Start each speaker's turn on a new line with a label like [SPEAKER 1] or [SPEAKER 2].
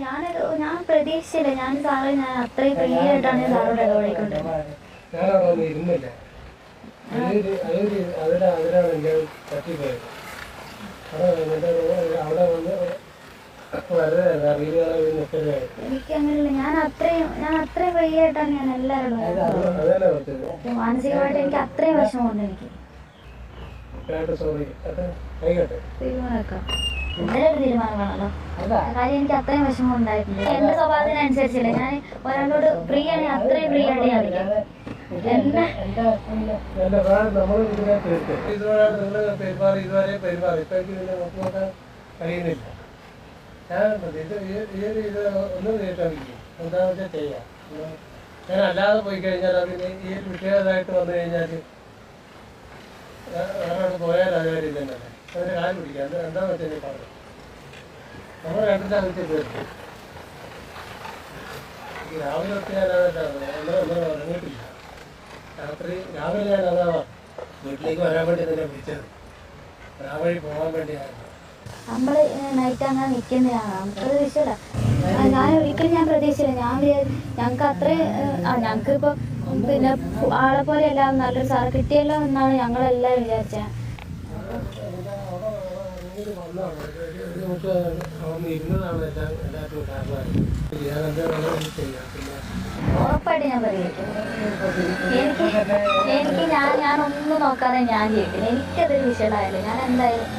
[SPEAKER 1] ഞാനത് ഞാൻ പ്രതീക്ഷിച്ചില്ല. ഞാൻ സാറ് ഞാൻ അത്രയും ഫ്രീ ആയിട്ടാണ് സാറോട് ഇടപെടിക്കൊണ്ടിരുന്നത്
[SPEAKER 2] ഞാനവിടെ ഇരുന്നില്ല. അവരുടെ അവരാണ് ഞാൻ തട്ടിപ്പോയത് അവിടെ അവിടെ വന്ന് വളരെ അറിയുകയാണ് നിൽക്കുന്നത്
[SPEAKER 1] എനിക്ക് അങ്ങനെയല്ല ഞാൻ അത്രയും ഞാൻ അത്രയും ഫ്രീ ആയിട്ടാണ് ഞാൻ എല്ലാവരോടും മാനസികമായിട്ട് എനിക്ക് അത്രയും വിഷമമുണ്ട് എനിക്ക്.
[SPEAKER 2] സോറി അത്
[SPEAKER 1] എന്തെങ്കിലും ഒരു കാര്യം എനിക്ക് അത്രയും വിഷമം ഉണ്ടായിട്ടില്ല എന്റെ സ്വഭാവത്തിനനുസരിച്ചില്ല. ഞാൻ ഒരാളോട് ഫ്രീ ആണെങ്കിൽ അത്രയും ഫ്രീ ആയിട്ട് ഞാൻ
[SPEAKER 2] എന്റെ കഴിയുന്നില്ല. ഞാൻ ഈ- ഈ ഒരു ഇത് ഒന്ന് തീർക്കാതിരിക്കും എന്താണെന്ന് വെച്ചാൽ ചെയ്യാം. ഞാൻ അല്ലാതെ പോയി കഴിഞ്ഞാൽ അതിന് ഈ ഒരു വിഷയമായിട്ട് വന്നു കഴിഞ്ഞാൽ അതിന് കാര്യം എന്താ എന്താ വെച്ചാൽ പറഞ്ഞു? നമ്മൾ തീർത്തു ഈ രാവിലെ ഒത്തിരി ഞാൻ രാത്രി രാവിലെ ഞാൻ അതാ വീട്ടിലേക്ക് വരാൻ വേണ്ടി തന്നെ വിളിച്ചത്. ആ പോകാൻ വേണ്ടിയായിരുന്നു
[SPEAKER 1] നമ്മൾ നൈറ്റ് അങ്ങനെ നിൽക്കുന്നതാണ് വിഷയമല്ല ഞാൻ ഒരിക്കലും ഞാൻ പ്രതീക്ഷയില്ല ഞാൻ ഞങ്ങക്ക് ആ ഞങ്ങൾക്ക് ഇപ്പൊ പിന്നെ ആളെ പോലെ എല്ലാം നല്ലൊരു സാർ കിട്ടിയല്ലോ എന്നാണ് ഞങ്ങളെല്ലാം വിചാരിച്ചത്
[SPEAKER 2] എല്ലാം ഞാൻ
[SPEAKER 1] എനിക്ക് ഞാൻ ഞാൻ ഒന്നും നോക്കാതെ ഞാൻ ചെയ്യില്ല എനിക്കതൊരു വിഷയമായാലും ഞാൻ എന്തായാലും